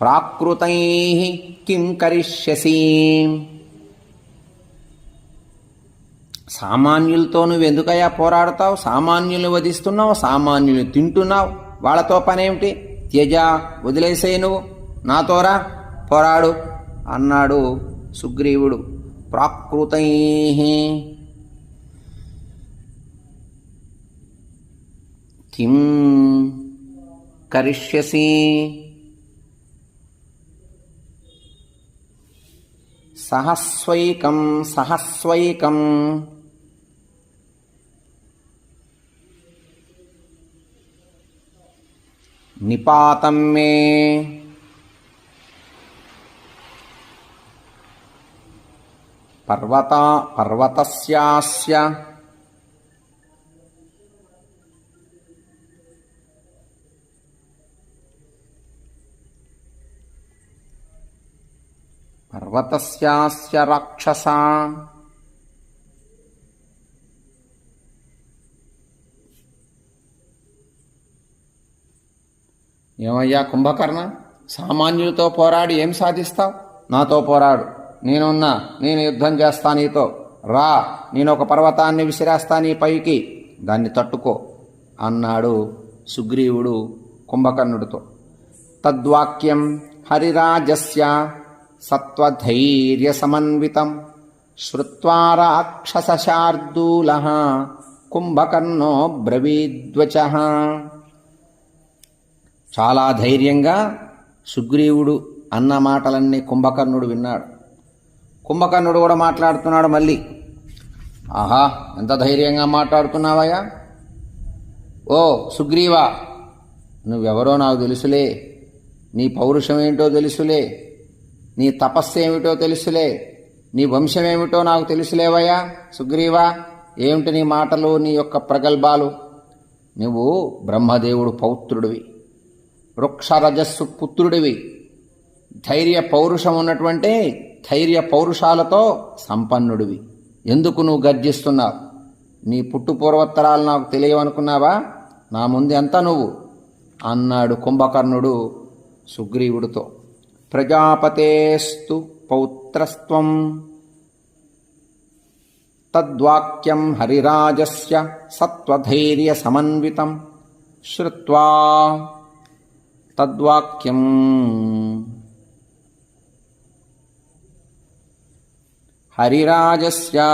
ప్రాకృతై కిం కరిష్యసి? సామాన్యులతో నువ్వెందుకయ్యా పోరాడతావు? సామాన్యులు వధిస్తున్నావు సామాన్యులు తింటున్నావు. వాళ్ళతో పనేమిటి? త్యజ వదిలేసే నువ్వు. నాతోరా పోరాడు అన్నాడు సుగ్రీవుడు. ప్రాకృతై. కిం కరిష్యసి? सहस्वैकं सहस्वैकम् निपातं मे। पर्वता पर्वतस्यास्य పర్వతస్యాస్య రాక్షస. ఏమయ్యా కుంభకర్ణ? సామాన్యులతో పోరాడి ఏం సాధిస్తావు? నాతో పోరాడు. నేనున్నా నేను యుద్ధం చేస్తా నీతో. రా నేను ఒక పర్వతాన్ని విసిరేస్తా నీ పైకి. దాన్ని తట్టుకో అన్నాడు సుగ్రీవుడు కుంభకర్ణుడితో. తద్వాక్యం హరిరాజస్య సత్వధైర్య సమన్వితం శ్రుత్వా రాక్షసశార్దూల. కుంభకర్ణో బ్రవీద్వచ. చాలా ధైర్యంగా సుగ్రీవుడు అన్న మాటలన్నీ కుంభకర్ణుడు విన్నాడు. కుంభకర్ణుడు కూడా మాట్లాడుతున్నాడు మళ్ళీ. ఆహా ఎంత ధైర్యంగా మాట్లాడుతున్నావయ్యా? ఓ సుగ్రీవా నువ్వెవరో నాకు తెలుసులే. నీ పౌరుషం ఏంటో తెలుసులే. నీ తపస్సు ఏమిటో తెలుసులే. నీ వంశం ఏమిటో నాకు తెలుసులేవయ్యా. సుగ్రీవా ఏమిటి నీ మాటలు నీ యొక్క ప్రగల్భాలు? నువ్వు బ్రహ్మదేవుడు పౌత్రుడివి. వృక్షరజస్సు పుత్రుడివి. ధైర్య పౌరుషం ఉన్నటువంటి ధైర్య పౌరుషాలతో సంపన్నుడివి. ఎందుకు నువ్వు గర్జిస్తున్నావు? నీ పుట్టు పూర్వోత్తరాలు నాకు తెలియవనుకున్నావా? నా ముందు ఎంత నువ్వు? అన్నాడు కుంభకర్ణుడు సుగ్రీవుడితో. प्रजापतेस्तु पौत्रस्त्वम् तद्वाक्यम् हरिराजस्य सत्त्वधैर्यसमन्वितम् श्रुत्वा तद्वाक्यम्। हरिराजस्य